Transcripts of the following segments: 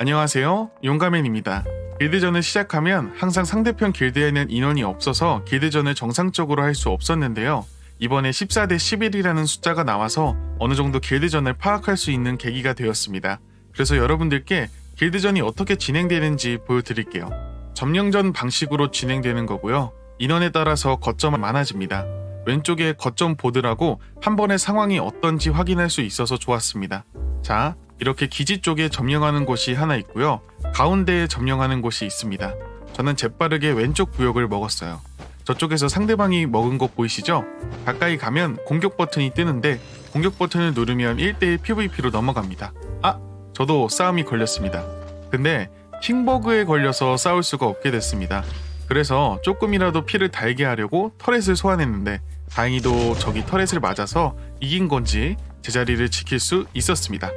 안녕하세요. 용가맨입니다. 길드전을 시작하면 항상 상대편 길드에는 인원이 없어서 길드전을 정상적으로 할 수 없었는데요. 이번에 14대 11이라는 숫자가 나와서 어느 정도 길드전을 파악할 수 있는 계기가 되었습니다. 그래서 여러분들께 길드전이 어떻게 진행되는지 보여드릴게요. 점령전 방식으로 진행되는 거고요. 인원에 따라서 거점은 많아집니다. 왼쪽에 거점 보드라고 한 번에 상황이 어떤지 확인할 수 있어서 좋았습니다. 자, 이렇게 기지 쪽에 점령하는 곳이 하나 있고요. 가운데에 점령하는 곳이 있습니다. 저는 재빠르게 왼쪽 구역을 먹었어요. 저쪽에서 상대방이 먹은 거 보이시죠? 가까이 가면 공격 버튼이 뜨는데 공격 버튼을 누르면 1대1 PVP로 넘어갑니다. 아, 저도 싸움이 걸렸습니다. 근데 킹버그에 걸려서 싸울 수가 없게 됐습니다. 그래서 조금이라도 피를 달게 하려고 터렛을 소환했는데 다행히도 적이 터렛을 맞아서 이긴 건지 제자리를 지킬 수 있었습니다.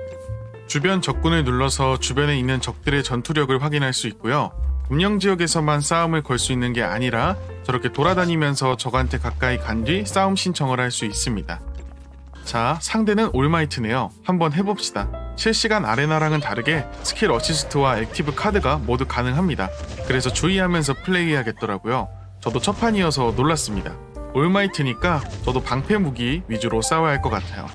주변 적군을 눌러서 주변에 있는 적들의 전투력을 확인할 수 있고요. 운영 지역에서만 싸움을 걸 수 있는 게 아니라 저렇게 돌아다니면서 적한테 가까이 간 뒤 싸움 신청을 할 수 있습니다. 자, 상대는 올마이트네요. 한번 해봅시다. 실시간 아레나랑은 다르게 스킬 어시스트와 액티브 카드가 모두 가능합니다. 그래서 주의하면서 플레이해야겠더라고요. 저도 첫 판이어서 놀랐습니다. 올마이트니까 저도 방패 무기 위주로 싸워야 할 것 같아요.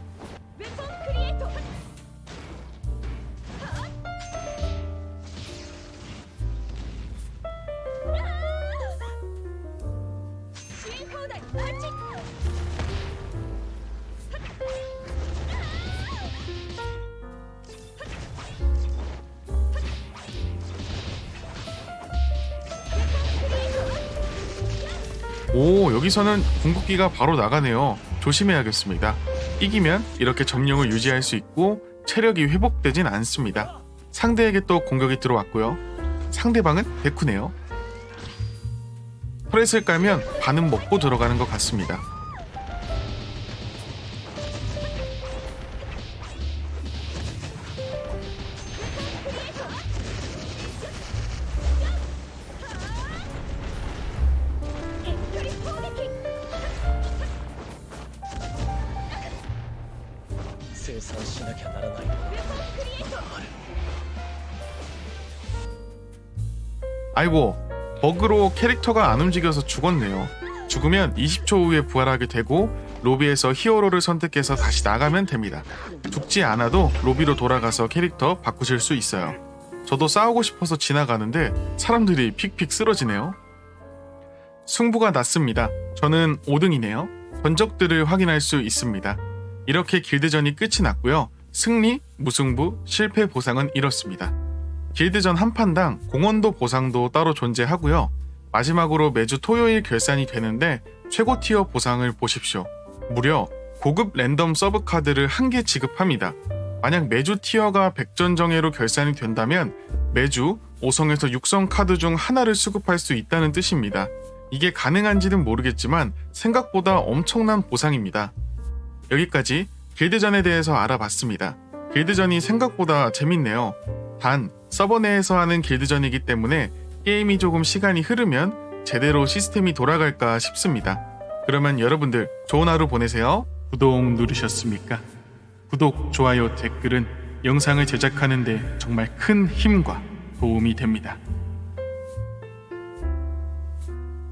오, 여기서는 궁극기가 바로 나가네요. 조심해야겠습니다. 이기면 이렇게 점령을 유지할 수 있고 체력이 회복되진 않습니다. 상대에게 또 공격이 들어왔고요. 상대방은 데쿠네요. 터렛을 깔면 반은 먹고 들어가는 것 같습니다.「 生産しなきゃならないのはある 아이고, 버그로 캐릭터가 안 움직여서 죽었네요. 죽으면 20초 후에 부활하게 되고 로비에서 히어로를 선택해서 다시 나가면 됩니다. 죽지 않아도 로비로 돌아가서 캐릭터 바꾸실 수 있어요. 저도 싸우고 싶어서 지나가는데 사람들이 픽픽 쓰러지네요. 승부가 났습니다. 저는 5등이네요. 전적들을 확인할 수 있습니다. 이렇게 길드전이 끝이 났고요. 승리, 무승부, 실패 보상은 이렇습니다. 길드전 한 판당 공원도 보상도 따로 존재하고요. 마지막으로 매주 토요일 결산이 되는데 최고 티어 보상을 보십시오. 무려 고급 랜덤 서브 카드를 한 개 지급합니다. 만약 매주 티어가 100전 정예로 결산이 된다면 매주 5성에서 6성 카드 중 하나를 수급할 수 있다는 뜻입니다. 이게 가능한지는 모르겠지만 생각보다 엄청난 보상입니다. 여기까지 길드전에 대해서 알아봤습니다. 길드전이 생각보다 재밌네요. 단 서버 내에서 하는 길드전이기 때문에 게임이 조금 시간이 흐르면 제대로 시스템이 돌아갈까 싶습니다. 그러면 여러분들 좋은 하루 보내세요. 구독 누르셨습니까? 구독, 좋아요, 댓글은 영상을 제작하는데 정말 큰 힘과 도움이 됩니다.